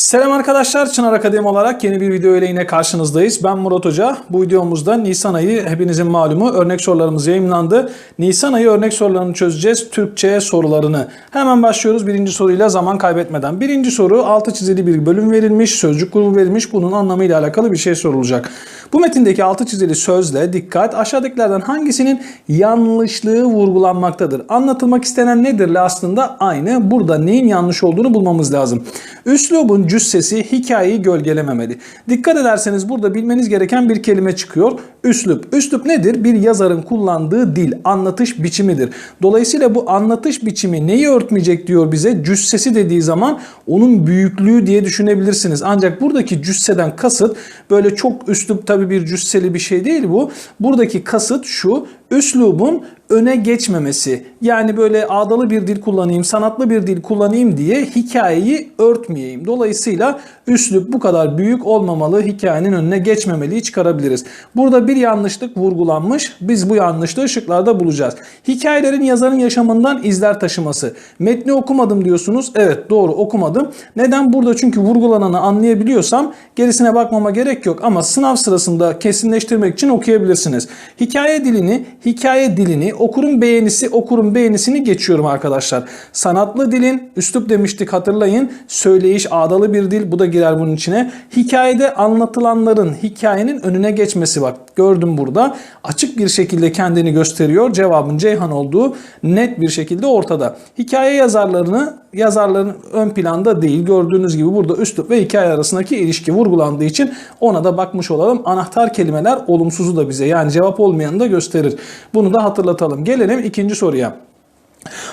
Selam arkadaşlar, Çınar Akademi olarak yeni bir video ile yine karşınızdayız. Ben Murat Hoca. Bu videomuzda Nisan ayı hepinizin malumu örnek sorularımız yayınlandı. Nisan ayı örnek sorularını çözeceğiz. Türkçe sorularını. Hemen başlıyoruz birinci soruyla zaman kaybetmeden. Birinci soru altı çizili bir bölüm verilmiş, sözcük grubu verilmiş. Bunun anlamıyla alakalı bir şey sorulacak. Bu metindeki altı çizili sözle dikkat aşağıdakilerden hangisinin yanlışlığı vurgulanmaktadır? Anlatılmak istenen nedirle aslında aynı. Burada neyin yanlış olduğunu bulmamız lazım. Üslubun cüssesi hikayeyi gölgelememeli. Dikkat ederseniz burada bilmeniz gereken bir kelime çıkıyor. Üslup. Üslup nedir? Bir yazarın kullandığı dil, anlatış biçimidir. Dolayısıyla bu anlatış biçimi neyi örtmeyecek diyor bize? Cüssesi dediği zaman onun büyüklüğü diye düşünebilirsiniz. Ancak buradaki cüsseden kasıt böyle çok üslup tabi bir cüsseli bir şey değil bu. Buradaki kasıt şu. Üslubun öne geçmemesi. Yani böyle ağdalı bir dil kullanayım, sanatlı bir dil kullanayım diye hikayeyi örtmeyeyim. Dolayısıyla üslup bu kadar büyük olmamalı, hikayenin önüne geçmemeliyi çıkarabiliriz. Burada bir yanlışlık vurgulanmış. Biz bu yanlışlığı şıklarda bulacağız. Hikayelerin yazarın yaşamından izler taşıması. Metni okumadım diyorsunuz. Evet doğru okumadım. Neden? Burada çünkü vurgulananı anlayabiliyorsam gerisine bakmama gerek yok. Ama sınav sırasında kesinleştirmek için okuyabilirsiniz. Hikaye dilini, hikaye dilini okurun beğenisi, okurun beğenisini geçiyorum arkadaşlar. Sanatlı dilin, üslup demiştik hatırlayın. Söyleyiş, ağdalı bir dil bu da girer bunun içine. Hikayede anlatılanların hikayenin önüne geçmesi bak. Gördüm burada. Açık bir şekilde kendini gösteriyor. Cevabın Ceyhan olduğu net bir şekilde ortada. Hikaye yazarlarını yazarların ön planda değil. Gördüğünüz gibi burada üslup ve hikaye arasındaki ilişki vurgulandığı için ona da bakmış olalım. Anahtar kelimeler olumsuzu da bize yani cevap olmayanı da gösterir. Bunu da hatırlatalım. Gelelim ikinci soruya.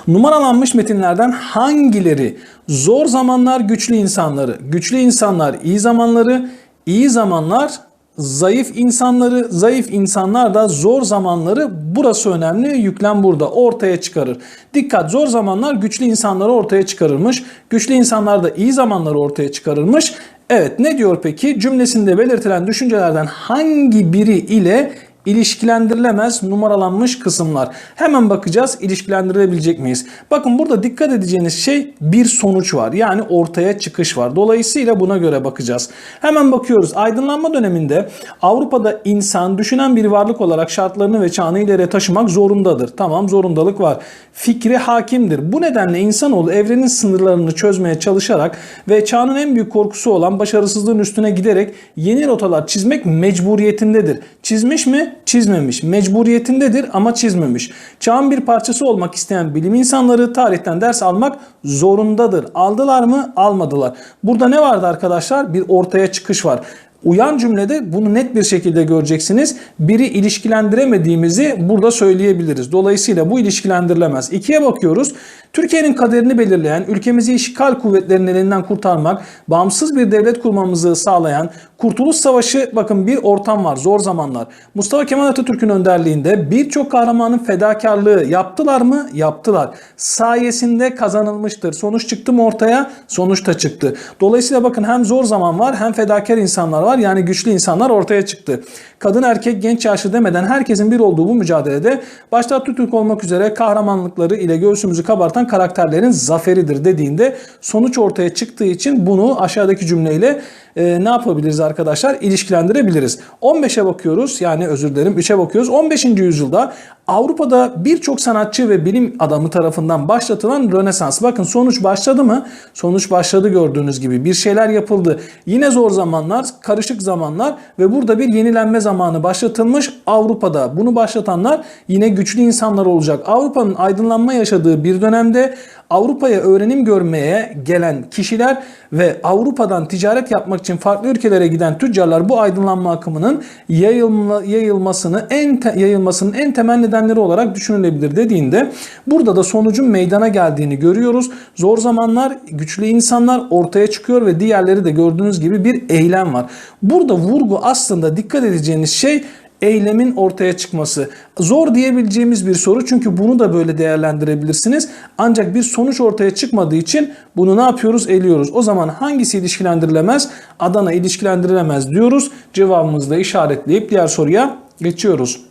Numaralanmış metinlerden hangileri zor zamanlar güçlü insanları, güçlü insanlar iyi zamanları, iyi zamanlar zayıf insanları, zayıf insanlar da zor zamanları burası önemli. Yüklem burada ortaya çıkarır. Dikkat zor zamanlar güçlü insanları ortaya çıkarırmış. Güçlü insanlar da iyi zamanları ortaya çıkarırmış. Evet ne diyor peki? Cümlesinde belirtilen düşüncelerden hangi biri ile ilişkilendirilemez numaralanmış kısımlar. Hemen bakacağız ilişkilendirilebilecek miyiz? Bakın burada dikkat edeceğiniz şey bir sonuç var. Yani ortaya çıkış var. Dolayısıyla buna göre bakacağız. Hemen bakıyoruz. Aydınlanma döneminde Avrupa'da insan düşünen bir varlık olarak şartlarını ve çağını ileriye taşımak zorundadır. Tamam zorundalık var. Fikri hakimdir. Bu nedenle insanoğlu evrenin sınırlarını çözmeye çalışarak ve çağının en büyük korkusu olan başarısızlığın üstüne giderek yeni rotalar çizmek mecburiyetindedir. Çizmiş mi? Çizmemiş. Mecburiyetindedir ama çizmemiş. Çağın bir parçası olmak isteyen bilim insanları tarihten ders almak zorundadır. Aldılar mı? Almadılar. Burada ne vardı arkadaşlar? Bir ortaya çıkış var. Uyan cümlede bunu net bir şekilde göreceksiniz. Biri ilişkilendiremediğimizi burada söyleyebiliriz. Dolayısıyla bu ilişkilendirilemez. İkiye bakıyoruz. Türkiye'nin kaderini belirleyen, ülkemizi işgal kuvvetlerinin elinden kurtarmak, bağımsız bir devlet kurmamızı sağlayan, Kurtuluş Savaşı bakın bir ortam var zor zamanlar. Mustafa Kemal Atatürk'ün önderliğinde birçok kahramanın fedakarlığı yaptılar mı? Yaptılar. Sayesinde kazanılmıştır. Sonuç çıktı mı ortaya? Sonuç da çıktı. Dolayısıyla bakın hem zor zaman var hem fedakar insanlar var. Yani güçlü insanlar ortaya çıktı. Kadın erkek genç yaşlı demeden herkesin bir olduğu bu mücadelede başta Atatürk olmak üzere kahramanlıkları ile göğsümüzü kabartan karakterlerin zaferidir dediğinde sonuç ortaya çıktığı için bunu aşağıdaki cümleyle e, ne yapabiliriz arkadaşlar? İlişkilendirebiliriz. 15'e bakıyoruz yani özür dilerim 3'e bakıyoruz. 15. yüzyılda Avrupa'da birçok sanatçı ve bilim adamı tarafından başlatılan Rönesans. Bakın sonuç başladı mı? Sonuç başladı gördüğünüz gibi. Bir şeyler yapıldı. Yine zor zamanlar, karışık zamanlar ve burada bir yenilenme zamanı başlatılmış Avrupa'da. Bunu başlatanlar yine güçlü insanlar olacak. Avrupa'nın aydınlanma yaşadığı bir dönemde Avrupa'ya öğrenim görmeye gelen kişiler ve Avrupa'dan ticaret yapmak için farklı ülkelere giden tüccarlar bu aydınlanma akımının yayılma, yayılmasını en te, yayılmasının en temel nedenleri olarak düşünülebilir dediğinde burada da sonucun meydana geldiğini görüyoruz. Zor zamanlar, güçlü insanlar ortaya çıkıyor ve diğerleri de gördüğünüz gibi bir eylem var. Burada vurgu aslında dikkat edeceğiniz şey eylemin ortaya çıkması. Zor diyebileceğimiz bir soru çünkü bunu da böyle değerlendirebilirsiniz. Ancak bir sonuç ortaya çıkmadığı için bunu ne yapıyoruz? Eliyoruz. O zaman hangisi ilişkilendirilemez? Adana ilişkilendirilemez diyoruz. Cevabımızı da işaretleyip diğer soruya geçiyoruz.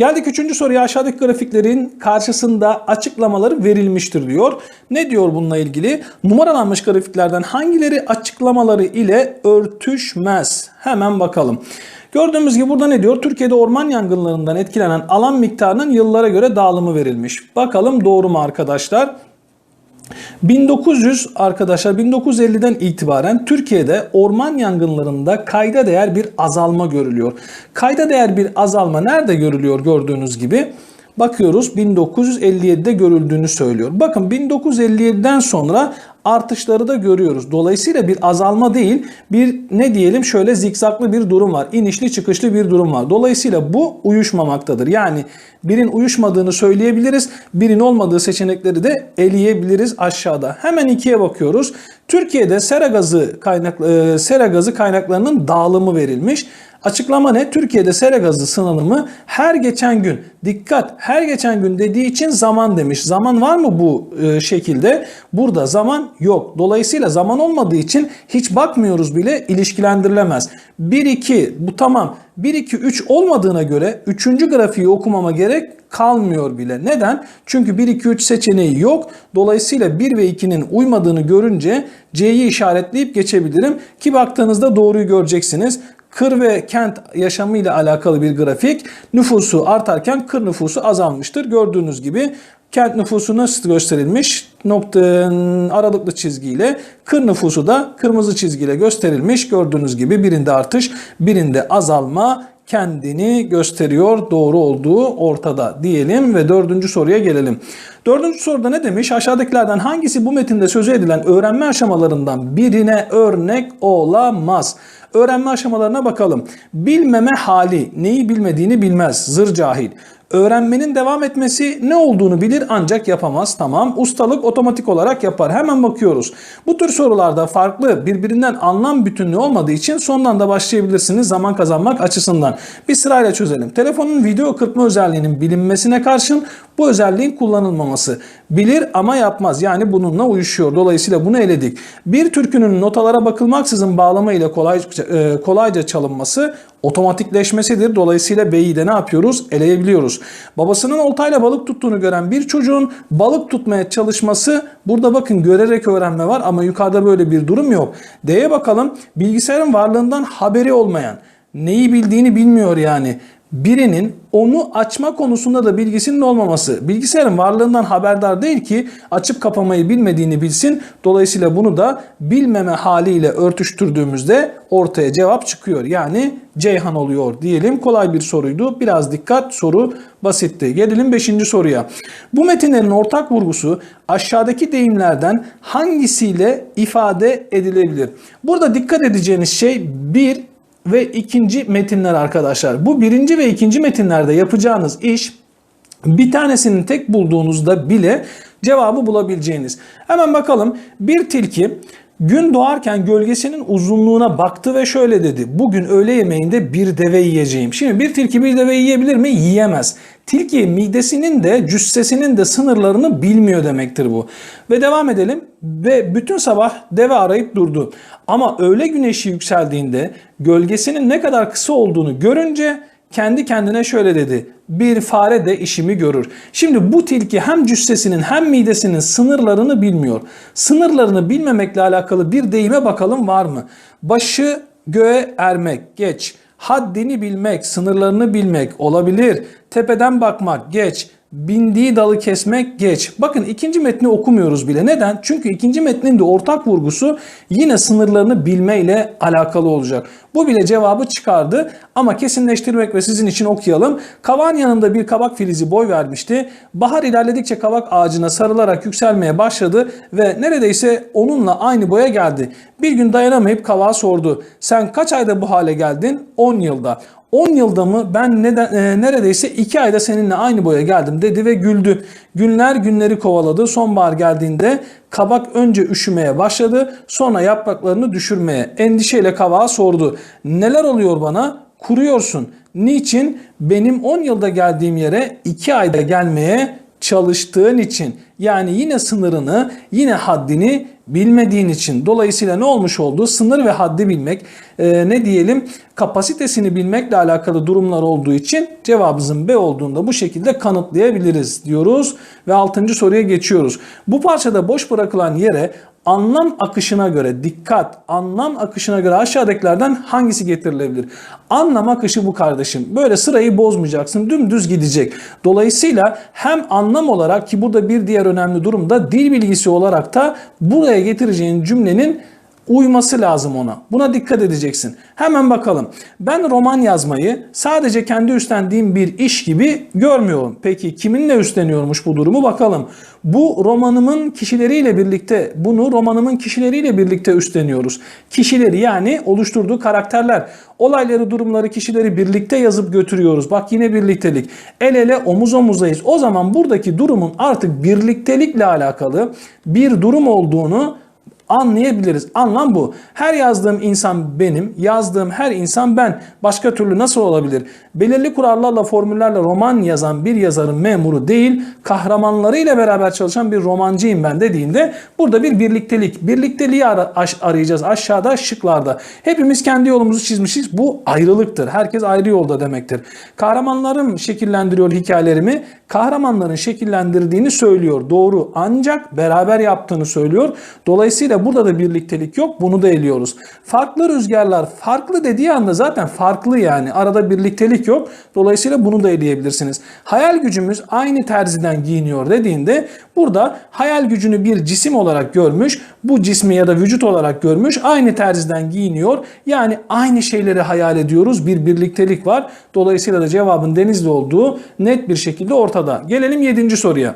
Geldik üçüncü soruya aşağıdaki grafiklerin karşısında açıklamaları verilmiştir diyor. Ne diyor bununla ilgili? Numaralanmış grafiklerden hangileri açıklamaları ile örtüşmez? Hemen bakalım. Gördüğümüz gibi burada ne diyor? Türkiye'de orman yangınlarından etkilenen alan miktarının yıllara göre dağılımı verilmiş. Bakalım doğru mu arkadaşlar? 1900 arkadaşlar 1950'den itibaren Türkiye'de orman yangınlarında kayda değer bir azalma görülüyor. Kayda değer bir azalma nerede görülüyor gördüğünüz gibi? Bakıyoruz 1957'de görüldüğünü söylüyor. Bakın 1957'den sonra artışları da görüyoruz. Dolayısıyla bir azalma değil, bir ne diyelim şöyle zikzaklı bir durum var. İnişli çıkışlı bir durum var. Dolayısıyla bu uyuşmamaktadır. Yani birin uyuşmadığını söyleyebiliriz. Birin olmadığı seçenekleri de eleyebiliriz aşağıda. Hemen ikiye bakıyoruz. Türkiye'de sera gazı kaynak e, sera gazı kaynaklarının dağılımı verilmiş. Açıklama ne? Türkiye'de sera gazı sınırımı her geçen gün dikkat her geçen gün dediği için zaman demiş. Zaman var mı bu e, şekilde? Burada zaman yok. Dolayısıyla zaman olmadığı için hiç bakmıyoruz bile ilişkilendirilemez. 1 2 bu tamam. 1 2 3 olmadığına göre 3. grafiği okumama gerek kalmıyor bile. Neden? Çünkü 1 2 3 seçeneği yok. Dolayısıyla 1 ve 2'nin uymadığını görünce C'yi işaretleyip geçebilirim ki baktığınızda doğruyu göreceksiniz kır ve kent yaşamı ile alakalı bir grafik. Nüfusu artarken kır nüfusu azalmıştır. Gördüğünüz gibi kent nüfusu nasıl gösterilmiş? Nokta aralıklı çizgiyle kır nüfusu da kırmızı çizgiyle gösterilmiş. Gördüğünüz gibi birinde artış, birinde azalma kendini gösteriyor. Doğru olduğu ortada diyelim ve dördüncü soruya gelelim. Dördüncü soruda ne demiş? Aşağıdakilerden hangisi bu metinde sözü edilen öğrenme aşamalarından birine örnek olamaz? Öğrenme aşamalarına bakalım. Bilmeme hali, neyi bilmediğini bilmez, zır cahil. Öğrenmenin devam etmesi ne olduğunu bilir ancak yapamaz. Tamam. Ustalık otomatik olarak yapar. Hemen bakıyoruz. Bu tür sorularda farklı birbirinden anlam bütünlüğü olmadığı için sondan da başlayabilirsiniz zaman kazanmak açısından. Bir sırayla çözelim. Telefonun video kırpma özelliğinin bilinmesine karşın bu özelliğin kullanılmaması. Bilir ama yapmaz. Yani bununla uyuşuyor. Dolayısıyla bunu eledik. Bir türkünün notalara bakılmaksızın bağlama ile kolayca, e, kolayca çalınması otomatikleşmesidir. Dolayısıyla B'yi de ne yapıyoruz? Eleyebiliyoruz. Babasının oltayla balık tuttuğunu gören bir çocuğun balık tutmaya çalışması burada bakın görerek öğrenme var ama yukarıda böyle bir durum yok. D'ye bakalım. Bilgisayarın varlığından haberi olmayan, neyi bildiğini bilmiyor yani birinin onu açma konusunda da bilgisinin olmaması. Bilgisayarın varlığından haberdar değil ki açıp kapamayı bilmediğini bilsin. Dolayısıyla bunu da bilmeme haliyle örtüştürdüğümüzde ortaya cevap çıkıyor. Yani Ceyhan oluyor diyelim. Kolay bir soruydu. Biraz dikkat soru basitti. Gelelim 5. soruya. Bu metinlerin ortak vurgusu aşağıdaki deyimlerden hangisiyle ifade edilebilir? Burada dikkat edeceğiniz şey bir ve ikinci metinler arkadaşlar. Bu birinci ve ikinci metinlerde yapacağınız iş bir tanesini tek bulduğunuzda bile cevabı bulabileceğiniz. Hemen bakalım. Bir tilki gün doğarken gölgesinin uzunluğuna baktı ve şöyle dedi. Bugün öğle yemeğinde bir deve yiyeceğim. Şimdi bir tilki bir deve yiyebilir mi? Yiyemez. Tilki midesinin de cüssesinin de sınırlarını bilmiyor demektir bu. Ve devam edelim. Ve bütün sabah deve arayıp durdu. Ama öğle güneşi yükseldiğinde gölgesinin ne kadar kısa olduğunu görünce kendi kendine şöyle dedi. Bir fare de işimi görür. Şimdi bu tilki hem cüssesinin hem midesinin sınırlarını bilmiyor. Sınırlarını bilmemekle alakalı bir deyime bakalım var mı? Başı göğe ermek geç. Haddini bilmek, sınırlarını bilmek olabilir. Tepeden bakmak geç bindiği dalı kesmek geç. Bakın ikinci metni okumuyoruz bile. Neden? Çünkü ikinci metnin de ortak vurgusu yine sınırlarını bilmeyle alakalı olacak. Bu bile cevabı çıkardı ama kesinleştirmek ve sizin için okuyalım. Kavağın yanında bir kabak filizi boy vermişti. Bahar ilerledikçe kabak ağacına sarılarak yükselmeye başladı ve neredeyse onunla aynı boya geldi. Bir gün dayanamayıp kavağa sordu. Sen kaç ayda bu hale geldin? 10 yılda. 10 yılda mı ben neden, e, neredeyse 2 ayda seninle aynı boya geldim dedi ve güldü. Günler günleri kovaladı. Sonbahar geldiğinde kabak önce üşümeye başladı sonra yapraklarını düşürmeye. Endişeyle kavağa sordu. Neler oluyor bana? Kuruyorsun. Niçin? Benim 10 yılda geldiğim yere 2 ayda gelmeye çalıştığın için. Yani yine sınırını, yine haddini bilmediğin için dolayısıyla ne olmuş oldu? Sınır ve haddi bilmek, e, ne diyelim kapasitesini bilmekle alakalı durumlar olduğu için cevabımızın B olduğunda bu şekilde kanıtlayabiliriz diyoruz ve 6. soruya geçiyoruz. Bu parçada boş bırakılan yere anlam akışına göre dikkat anlam akışına göre aşağıdakilerden hangisi getirilebilir? Anlam akışı bu kardeşim. Böyle sırayı bozmayacaksın. Dümdüz gidecek. Dolayısıyla hem anlam olarak ki burada bir diğer önemli durum da dil bilgisi olarak da buraya getireceğin cümlenin uyması lazım ona. Buna dikkat edeceksin. Hemen bakalım. Ben roman yazmayı sadece kendi üstlendiğim bir iş gibi görmüyorum. Peki kiminle üstleniyormuş bu durumu bakalım. Bu romanımın kişileriyle birlikte, bunu romanımın kişileriyle birlikte üstleniyoruz. Kişileri yani oluşturduğu karakterler, olayları, durumları, kişileri birlikte yazıp götürüyoruz. Bak yine birliktelik. El ele omuz omuzayız. O zaman buradaki durumun artık birliktelikle alakalı bir durum olduğunu anlayabiliriz. Anlam bu. Her yazdığım insan benim, yazdığım her insan ben. Başka türlü nasıl olabilir? Belirli kurallarla, formüllerle roman yazan bir yazarın memuru değil, kahramanlarıyla beraber çalışan bir romancıyım ben dediğinde burada bir birliktelik, birlikteliği ara- arayacağız aşağıda şıklarda. Hepimiz kendi yolumuzu çizmişiz. Bu ayrılıktır. Herkes ayrı yolda demektir. Kahramanlarım şekillendiriyor hikayelerimi. Kahramanların şekillendirdiğini söylüyor. Doğru. Ancak beraber yaptığını söylüyor. Dolayısıyla burada da birliktelik yok. Bunu da eliyoruz. Farklı rüzgarlar farklı dediği anda zaten farklı yani. Arada birliktelik yok. Dolayısıyla bunu da eleyebilirsiniz. Hayal gücümüz aynı terziden giyiniyor dediğinde burada hayal gücünü bir cisim olarak görmüş. Bu cismi ya da vücut olarak görmüş. Aynı terziden giyiniyor. Yani aynı şeyleri hayal ediyoruz. Bir birliktelik var. Dolayısıyla da cevabın denizli olduğu net bir şekilde ortada. Gelelim 7. soruya.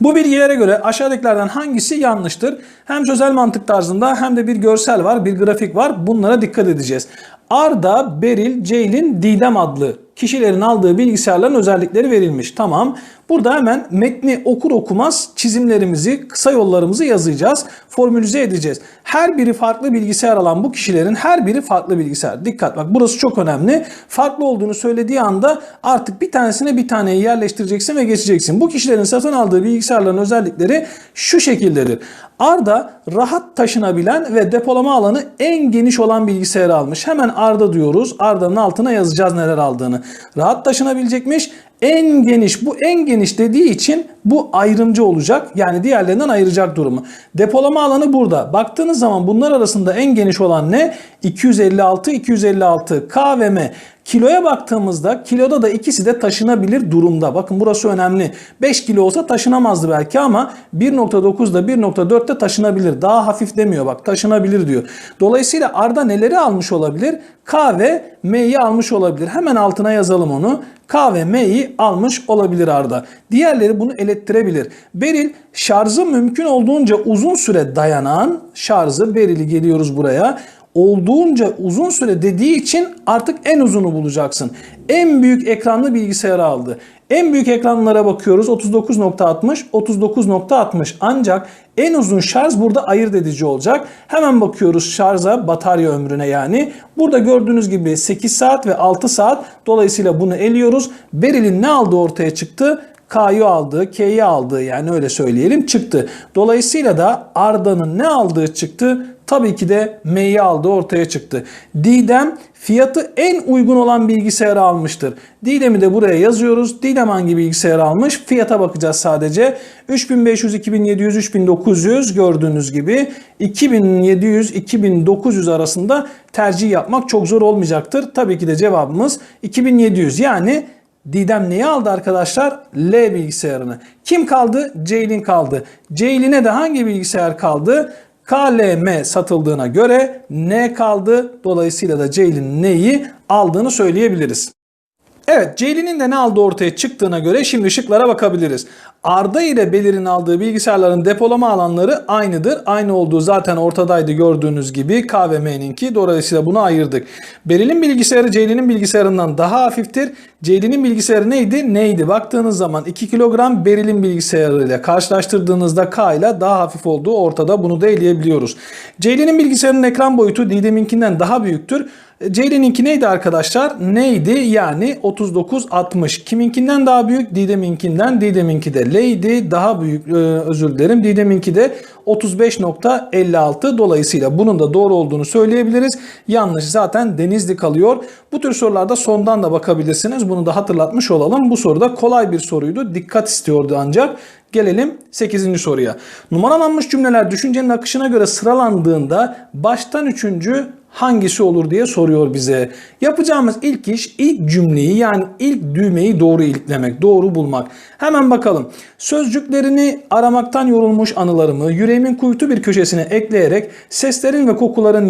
Bu bilgilere göre aşağıdakilerden hangisi yanlıştır? Hem sözel mantık tarzında hem de bir görsel var, bir grafik var. Bunlara dikkat edeceğiz. Arda, Beril, Ceylin, Didem adlı kişilerin aldığı bilgisayarların özellikleri verilmiş. Tamam. Burada hemen metni okur okumaz çizimlerimizi, kısa yollarımızı yazacağız. Formülize edeceğiz. Her biri farklı bilgisayar alan bu kişilerin her biri farklı bilgisayar. Dikkat bak burası çok önemli. Farklı olduğunu söylediği anda artık bir tanesine bir taneyi yerleştireceksin ve geçeceksin. Bu kişilerin satın aldığı bilgisayarların özellikleri şu şekildedir. Arda rahat taşınabilen ve depolama alanı en geniş olan bilgisayarı almış. Hemen Arda diyoruz. Arda'nın altına yazacağız neler aldığını. Rahat taşınabilecekmiş. En geniş bu en geniş dediği için bu ayrımcı olacak. Yani diğerlerinden ayıracak durumu. Depolama alanı burada. Baktığınız zaman bunlar arasında en geniş olan ne? 256 256 K ve M. Kiloya baktığımızda kiloda da ikisi de taşınabilir durumda. Bakın burası önemli. 5 kilo olsa taşınamazdı belki ama 1.9'da 1.4'te taşınabilir. Daha hafif demiyor bak taşınabilir diyor. Dolayısıyla Arda neleri almış olabilir? K ve M'yi almış olabilir. Hemen altına yazalım onu. K ve M'yi almış olabilir Arda. Diğerleri bunu elettirebilir. Beril şarjı mümkün olduğunca uzun süre dayanan şarjı Beril'i geliyoruz buraya olduğunca uzun süre dediği için artık en uzunu bulacaksın. En büyük ekranlı bilgisayarı aldı. En büyük ekranlara bakıyoruz 39.60, 39.60 ancak en uzun şarj burada ayırt edici olacak. Hemen bakıyoruz şarja, batarya ömrüne yani. Burada gördüğünüz gibi 8 saat ve 6 saat dolayısıyla bunu eliyoruz. Beril'in ne aldığı ortaya çıktı? K'yı aldığı, K'yi aldığı yani öyle söyleyelim çıktı. Dolayısıyla da Arda'nın ne aldığı çıktı? Tabii ki de M'yi aldığı ortaya çıktı. Didem fiyatı en uygun olan bilgisayarı almıştır. Didem'i de buraya yazıyoruz. Didem hangi bilgisayar almış? Fiyata bakacağız sadece. 3500, 2700, 3900 gördüğünüz gibi 2700, 2900 arasında tercih yapmak çok zor olmayacaktır. Tabii ki de cevabımız 2700 yani Didem neyi aldı arkadaşlar? L bilgisayarını. Kim kaldı? Ceylin kaldı. Ceylin'e de hangi bilgisayar kaldı? KLM satıldığına göre N kaldı. Dolayısıyla da Ceylin neyi aldığını söyleyebiliriz. Evet Ceylin'in de ne aldığı ortaya çıktığına göre şimdi şıklara bakabiliriz. Arda ile Belir'in aldığı bilgisayarların depolama alanları aynıdır. Aynı olduğu zaten ortadaydı gördüğünüz gibi K ve M'ninki. Dolayısıyla bunu ayırdık. Beril'in bilgisayarı Ceylin'in bilgisayarından daha hafiftir. Ceylin'in bilgisayarı neydi? Neydi? Baktığınız zaman 2 kilogram Beril'in bilgisayarıyla karşılaştırdığınızda K ile daha hafif olduğu ortada. Bunu da eleyebiliyoruz. Ceylin'in bilgisayarının ekran boyutu Didem'inkinden daha büyüktür. Ceylin'inki neydi arkadaşlar? Neydi? Yani 39-60. Kiminkinden daha büyük? Didem'inkinden. Didem'inki de L'ydi. Daha büyük e, özür dilerim. Didem'inki de 35.56. Dolayısıyla bunun da doğru olduğunu söyleyebiliriz. Yanlış zaten Denizli kalıyor. Bu tür sorularda sondan da bakabilirsiniz. Bunu da hatırlatmış olalım. Bu soruda kolay bir soruydu. Dikkat istiyordu ancak. Gelelim 8. soruya. Numaralanmış cümleler düşüncenin akışına göre sıralandığında baştan üçüncü hangisi olur diye soruyor bize. Yapacağımız ilk iş ilk cümleyi yani ilk düğmeyi doğru iliklemek, doğru bulmak. Hemen bakalım. Sözcüklerini aramaktan yorulmuş anılarımı yüreğimin kuytu bir köşesine ekleyerek seslerin ve kokuların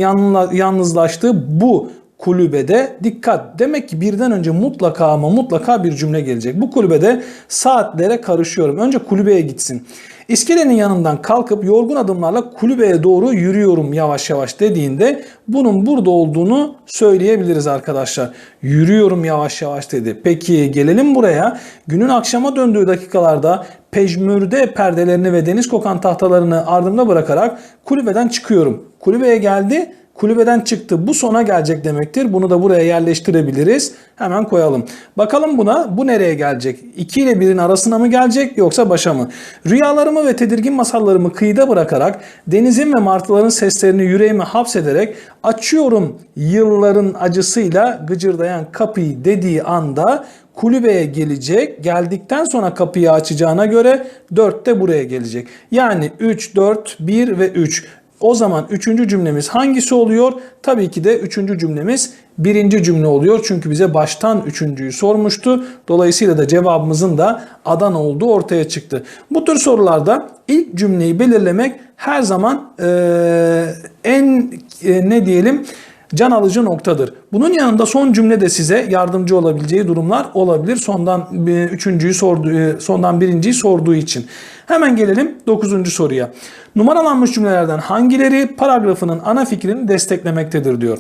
yalnızlaştığı bu kulübede dikkat. Demek ki birden önce mutlaka ama mutlaka bir cümle gelecek. Bu kulübede saatlere karışıyorum. Önce kulübeye gitsin. İskelenin yanından kalkıp yorgun adımlarla kulübeye doğru yürüyorum yavaş yavaş dediğinde bunun burada olduğunu söyleyebiliriz arkadaşlar. Yürüyorum yavaş yavaş dedi. Peki gelelim buraya. Günün akşama döndüğü dakikalarda pejmürde perdelerini ve deniz kokan tahtalarını ardımda bırakarak kulübeden çıkıyorum. Kulübeye geldi kulübeden çıktı. Bu sona gelecek demektir. Bunu da buraya yerleştirebiliriz. Hemen koyalım. Bakalım buna bu nereye gelecek? 2 ile 1'in arasına mı gelecek yoksa başa mı? Rüyalarımı ve tedirgin masallarımı kıyıda bırakarak denizin ve martıların seslerini yüreğime hapsederek açıyorum yılların acısıyla gıcırdayan kapıyı dediği anda kulübeye gelecek. Geldikten sonra kapıyı açacağına göre 4 de buraya gelecek. Yani 3, 4, 1 ve 3. O zaman üçüncü cümlemiz hangisi oluyor? Tabii ki de üçüncü cümlemiz birinci cümle oluyor. Çünkü bize baştan üçüncüyü sormuştu. Dolayısıyla da cevabımızın da Adana olduğu ortaya çıktı. Bu tür sorularda ilk cümleyi belirlemek her zaman eee, en e, ne diyelim can alıcı noktadır. Bunun yanında son cümle de size yardımcı olabileceği durumlar olabilir. Sondan e, üçüncüyü sorduğu, e, sondan birinciyi sorduğu için. Hemen gelelim 9. soruya. Numaralanmış cümlelerden hangileri paragrafının ana fikrini desteklemektedir diyor.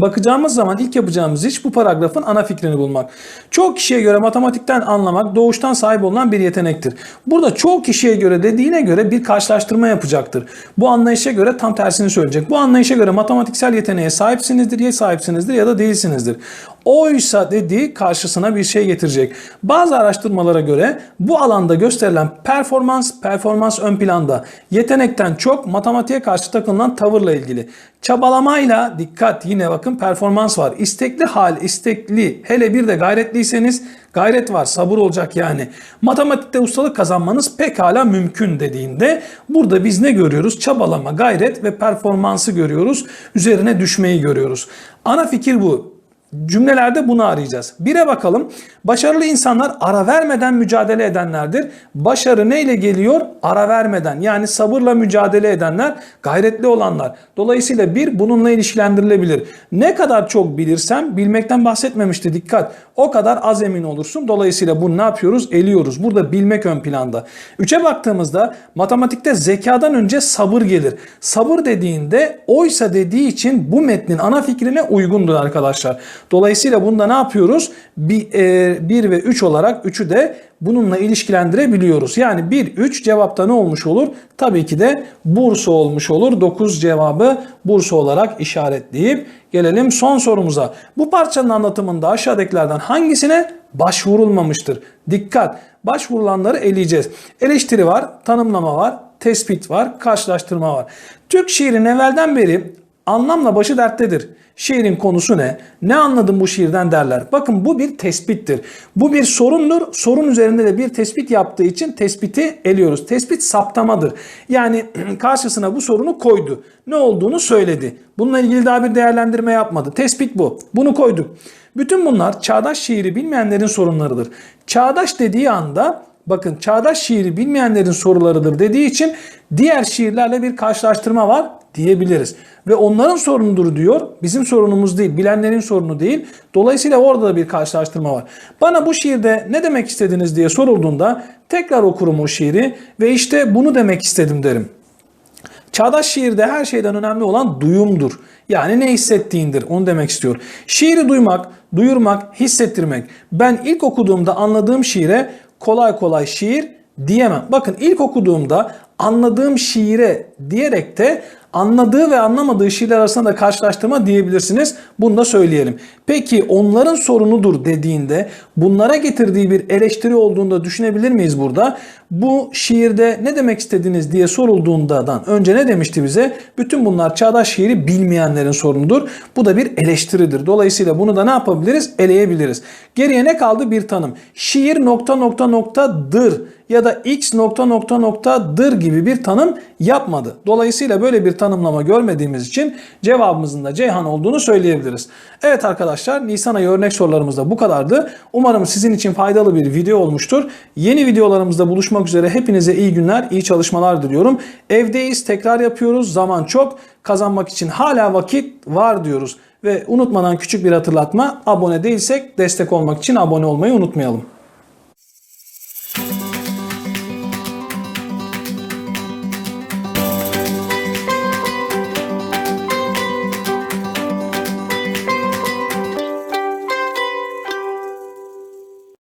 Bakacağımız zaman ilk yapacağımız iş bu paragrafın ana fikrini bulmak. Çoğu kişiye göre matematikten anlamak doğuştan sahip olunan bir yetenektir. Burada çoğu kişiye göre dediğine göre bir karşılaştırma yapacaktır. Bu anlayışa göre tam tersini söyleyecek. Bu anlayışa göre matematiksel yeteneğe sahipsinizdir ya sahipsinizdir ya da değilsinizdir. Oysa dediği karşısına bir şey getirecek. Bazı araştırmalara göre bu alanda gösterilen performans, performans ön planda. Yetenekten çok matematiğe karşı takılan tavırla ilgili. Çabalamayla dikkat yine bakın performans var. İstekli hal, istekli hele bir de gayretliyseniz gayret var, sabır olacak yani. Matematikte ustalık kazanmanız pekala mümkün dediğinde burada biz ne görüyoruz? Çabalama, gayret ve performansı görüyoruz. Üzerine düşmeyi görüyoruz. Ana fikir bu. Cümlelerde bunu arayacağız. Bire bakalım. Başarılı insanlar ara vermeden mücadele edenlerdir. Başarı neyle geliyor? Ara vermeden. Yani sabırla mücadele edenler, gayretli olanlar. Dolayısıyla bir bununla ilişkilendirilebilir. Ne kadar çok bilirsem, bilmekten bahsetmemişti dikkat. O kadar az emin olursun. Dolayısıyla bunu ne yapıyoruz? Eliyoruz. Burada bilmek ön planda. Üçe baktığımızda matematikte zekadan önce sabır gelir. Sabır dediğinde oysa dediği için bu metnin ana fikrine uygundur arkadaşlar. Dolayısıyla bunda ne yapıyoruz? 1 ve 3 olarak 3'ü de bununla ilişkilendirebiliyoruz. Yani 1, 3 cevapta ne olmuş olur? Tabii ki de Bursa olmuş olur. 9 cevabı Bursa olarak işaretleyip gelelim son sorumuza. Bu parçanın anlatımında aşağıdakilerden hangisine başvurulmamıştır? Dikkat! Başvurulanları eleyeceğiz. Eleştiri var, tanımlama var, tespit var, karşılaştırma var. Türk şiirin evvelden beri anlamla başı derttedir. Şiirin konusu ne? Ne anladım bu şiirden derler. Bakın bu bir tespittir. Bu bir sorundur. Sorun üzerinde de bir tespit yaptığı için tespiti eliyoruz. Tespit saptamadır. Yani karşısına bu sorunu koydu. Ne olduğunu söyledi. Bununla ilgili daha bir değerlendirme yapmadı. Tespit bu. Bunu koyduk. Bütün bunlar çağdaş şiiri bilmeyenlerin sorunlarıdır. Çağdaş dediği anda bakın çağdaş şiiri bilmeyenlerin sorularıdır dediği için diğer şiirlerle bir karşılaştırma var diyebiliriz. Ve onların sorunudur diyor. Bizim sorunumuz değil. Bilenlerin sorunu değil. Dolayısıyla orada da bir karşılaştırma var. Bana bu şiirde ne demek istediniz diye sorulduğunda tekrar okurum o şiiri ve işte bunu demek istedim derim. Çağdaş şiirde her şeyden önemli olan duyumdur. Yani ne hissettiğindir onu demek istiyor. Şiiri duymak, duyurmak, hissettirmek. Ben ilk okuduğumda anladığım şiire kolay kolay şiir diyemem. Bakın ilk okuduğumda anladığım şiire diyerek de anladığı ve anlamadığı şiirler arasında da karşılaştırma diyebilirsiniz. Bunu da söyleyelim. Peki onların sorunudur dediğinde bunlara getirdiği bir eleştiri olduğunda düşünebilir miyiz burada? Bu şiirde ne demek istediniz diye sorulduğundan önce ne demişti bize? Bütün bunlar çağdaş şiiri bilmeyenlerin sorunudur. Bu da bir eleştiridir. Dolayısıyla bunu da ne yapabiliriz? Eleyebiliriz. Geriye ne kaldı? Bir tanım. Şiir nokta nokta noktadır ya da x nokta nokta noktadır gibi bir tanım yapmadı. Dolayısıyla böyle bir tanımlama görmediğimiz için cevabımızın da Ceyhan olduğunu söyleyebiliriz. Evet arkadaşlar Nisan ayı örnek sorularımız da bu kadardı. Umarım sizin için faydalı bir video olmuştur. Yeni videolarımızda buluşmak üzere hepinize iyi günler, iyi çalışmalar diliyorum. Evdeyiz, tekrar yapıyoruz. Zaman çok. Kazanmak için hala vakit var diyoruz. Ve unutmadan küçük bir hatırlatma. Abone değilsek destek olmak için abone olmayı unutmayalım.